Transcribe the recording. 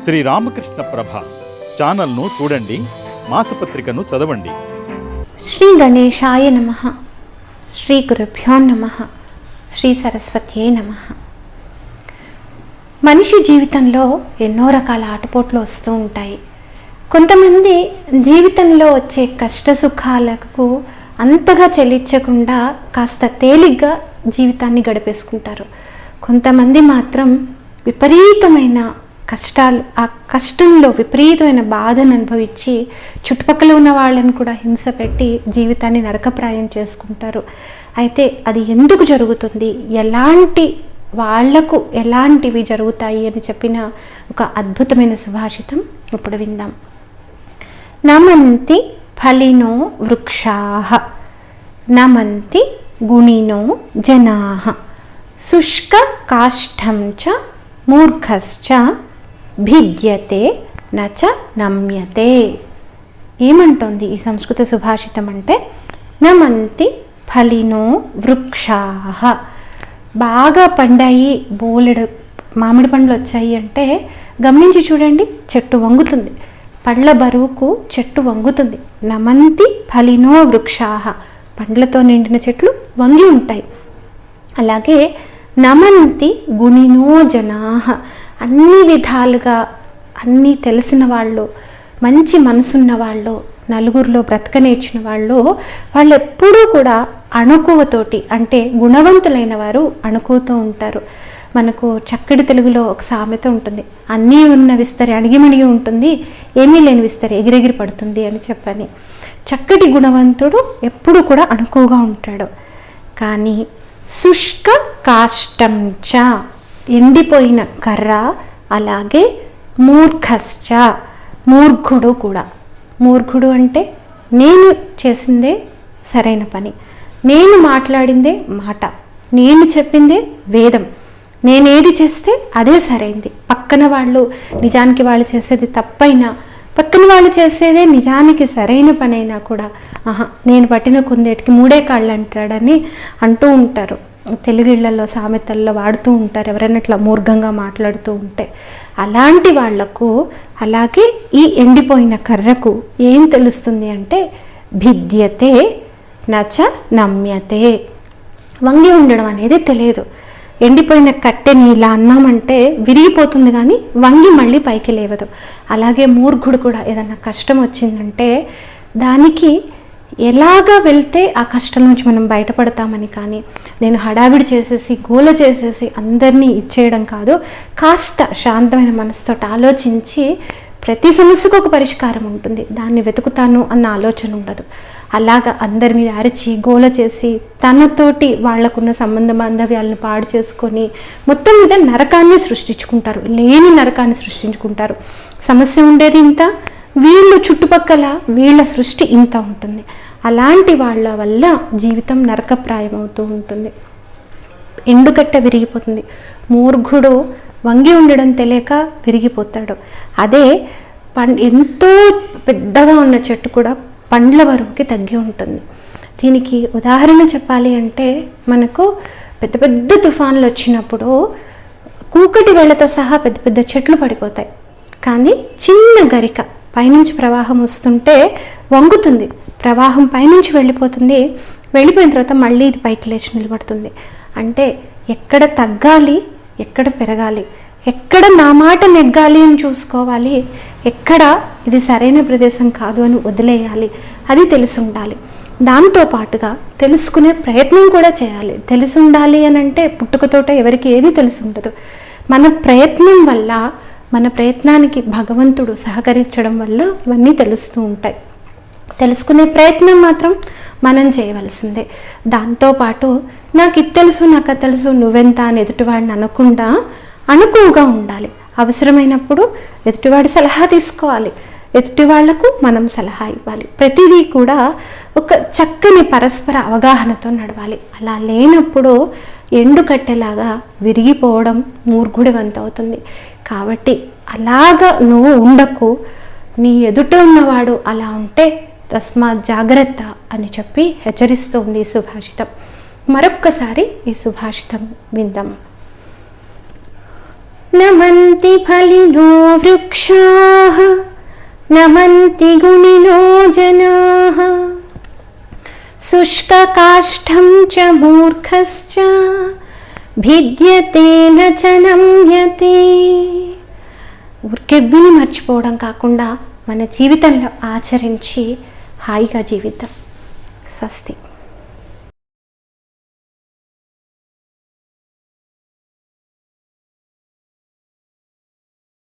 శ్రీ రామకృష్ణ ప్రభ ఛానల్ను చూడండి మాసపత్రికను చదవండి. శ్రీ గణేశాయ నమ శ్రీ గురుభ్యో నమ శ్రీ సరస్వత్యే నమ. మనిషి జీవితంలో ఎన్నో రకాల ఆటపోట్లు వస్తూ ఉంటాయి. కొంతమంది జీవితంలో వచ్చే కష్ట సుఖాలకు అంతగా చెల్లించకుండా కాస్త తేలిగ్గా జీవితాన్ని గడిపేసుకుంటారు. కొంతమంది మాత్రం విపరీతమైన కష్టాలు ఆ కష్టంలో విపరీతమైన బాధను అనుభవించి చుట్టుపక్కల ఉన్న వాళ్ళని కూడా హింస పెట్టి జీవితాన్ని నరకప్రాయం చేసుకుంటారు. అయితే అది ఎందుకు జరుగుతుంది? ఎలాంటి వాళ్ళకు ఎలాంటివి జరుగుతాయి అని చెప్పిన ఒక అద్భుతమైన సుభాషితం ఇప్పుడు విందాం. నమంతి ఫలినో వృక్షాహ నమంతి గుణినో జనా శుష్క కాష్టం చ మూర్ఖశ్చ భిద్యతే నచ నమ్యతే. ఏమంటోంది ఈ సంస్కృత సుభాషితం అంటే? నమంతి ఫలినో వృక్షా. బాగా పండాయి బోలెడు మామిడి పండ్లు వచ్చాయి అంటే గమనించి చూడండి చెట్టు వంగుతుంది. పండ్ల బరువుకు చెట్టు వంగుతుంది. నమంతి ఫలినో వృక్షాహ పండ్లతో నిండిన చెట్లు వంగి ఉంటాయి. అలాగే నమంతి గుణినో జనాహ అన్ని విధాలుగా అన్నీ తెలిసిన వాళ్ళు మంచి మనసున్న వాళ్ళు నలుగురిలో బ్రతక నేర్చిన వాళ్ళు వాళ్ళు ఎప్పుడూ కూడా అణుకువతోటి అంటే గుణవంతులైన వారు అణుకువతో ఉంటారు. మనకు చక్కటి తెలుగులో ఒక సామెత ఉంటుంది. అన్నీ ఉన్న విస్తరి అణిగిమణిగి ఉంటుంది ఏమీ లేని విస్తరి ఎగిరెగిరి పడుతుంది అని చెప్పని. చక్కటి గుణవంతుడు ఎప్పుడు కూడా అణుకువగా ఉంటాడు. కానీ శుష్క కాష్టం చ ఎండిపోయిన కర్ర అలాగే మూర్ఖశ్చ మూర్ఖుడు కూడా. మూర్ఖుడు అంటే నేను చేసిందే సరైన పని. నేను మాట్లాడిందే మాట. నేను చెప్పిందే వేదం. నేనేది చేస్తే అదే సరైంది. పక్కన వాళ్ళు నిజానికి వాళ్ళు చేసేది తప్పైనా పక్కన వాళ్ళు చేసేదే నిజానికి సరైన పనైనా కూడా ఆహా నేను పట్టిన కుందేటికి మూడే కాళ్ళు అంటాడని అంటూ ఉంటారు. తెలుగు ఇళ్ళలో సామెతల్లో వాడుతూ ఉంటారు. ఎవరైనా ఇట్లా మూర్ఘంగా మాట్లాడుతూ ఉంటే. అలాంటి వాళ్ళకు అలాగే ఈ ఎండిపోయిన కర్రకు ఏం తెలుస్తుంది అంటే భిద్యతే నచ నమ్యతే. వంగి ఉండడం అనేది తెలియదు. ఎండిపోయిన కట్టెని ఇలా అన్నామంటే విరిగిపోతుంది కానీ వంగి మళ్ళీ పైకి లేవదు. అలాగే మూర్ఘుడు కూడా ఏదన్నా కష్టం వచ్చిందంటే దానికి ఎలాగ వెళ్తే ఆ కష్టం నుంచి మనం బయటపడతామని కానీ నేను హడావిడి చేసేసి గోల చేసేసి అందరినీ ఇచ్చేయడం కాదు. కాస్త శాంతమైన మనసుతో ఆలోచించి ప్రతి సమస్యకు ఒక పరిష్కారం ఉంటుంది. దాన్ని వెతుకుతాను అన్న ఆలోచన ఉండదు. అలాగ అందరి మీద అరిచి గోల చేసి తనతోటి వాళ్ళకున్న సంబంధ బాంధవ్యాలను పాడు చేసుకొని మొత్తం మీద నరకాన్ని సృష్టించుకుంటారు. లేని నరకాన్ని సృష్టించుకుంటారు. సమస్య ఉండేది ఇంత వీళ్ళు చుట్టుపక్కల వీళ్ళ సృష్టి ఇంత ఉంటుంది. అలాంటి వాళ్ళ వల్ల జీవితం నరకప్రాయం అవుతూ ఉంటుంది. ఎండుకట్ట విరిగిపోతుంది. మూర్ఘుడు వంగి ఉండడం తెలియక విరిగిపోతాడు. అదే పండ్ ఎంతో పెద్దగా ఉన్న చెట్టు కూడా పండ్ల బరువుకి తగ్గి ఉంటుంది. దీనికి ఉదాహరణ చెప్పాలి అంటే మనకు పెద్ద పెద్ద తుఫాన్లు వచ్చినప్పుడు కూకటి వేళతో సహా పెద్ద పెద్ద చెట్లు పడిపోతాయి. కానీ చిన్న గరిక పైనుంచి ప్రవాహం వస్తుంటే వంగుతుంది. ప్రవాహం పైనుంచి వెళ్ళిపోతుంది. వెళ్ళిపోయిన తర్వాత మళ్ళీ ఇది పైకి లేచి నిలబడుతుంది. అంటే ఎక్కడ తగ్గాలి ఎక్కడ పెరగాలి ఎక్కడ నా మాట నెగ్గాలి అని చూసుకోవాలి ఎక్కడ ఇది సరైన ప్రదేశం కాదు అని వదిలేయాలి అది తెలిసి ఉండాలి. దాంతో పాటుగా తెలుసుకునే ప్రయత్నం కూడా చేయాలి. తెలిసి ఉండాలి అని అంటే పుట్టుకతోట ఎవరికి ఏది తెలిసి ఉండదు. మన ప్రయత్నం వల్ల మన ప్రయత్నానికి భగవంతుడు సహకరించడం వల్ల ఇవన్నీ తెలుస్తూ ఉంటాయి. తెలుసుకునే ప్రయత్నం మాత్రం మనం చేయవలసిందే. దాంతోపాటు నాకు ఇది తెలుసు నాకు తెలుసు నువ్వెంత అని ఎదుటివాడిని అనకుండా అనుకువగా ఉండాలి. అవసరమైనప్పుడు ఎదుటివాడి సలహా తీసుకోవాలి. ఎదుటి వాళ్ళకు మనం సలహా ఇవ్వాలి. ప్రతిదీ కూడా ఒక చక్కని పరస్పర అవగాహనతో నడవాలి. అలా లేనప్పుడు ఎండు కట్టెలాగా విరిగిపోవడం మూర్ఘుడి వంతు అవుతుంది కాబట్టి అలాగ నువ్వు ఉండకు నీ ఎదుట ఉన్నవాడు అలా ఉంటే తస్మాత్ జాగ్రత్త అని చెప్పి హెచ్చరిస్తోంది ఈ సుభాషితం. మరొక్కసారి ఈ సుభాషితం విందాం. నమంతి ఫలినో వృక్షా నమంతి గుణినో జనా శుష్కకాష్టం చ మూర్ఖశ్చ భిద్యతే చ ఊరికే విని మర్చిపోవడం కాకుండా మన జీవితంలో ఆచరించి హాయిగా జీవితం స్వస్తి.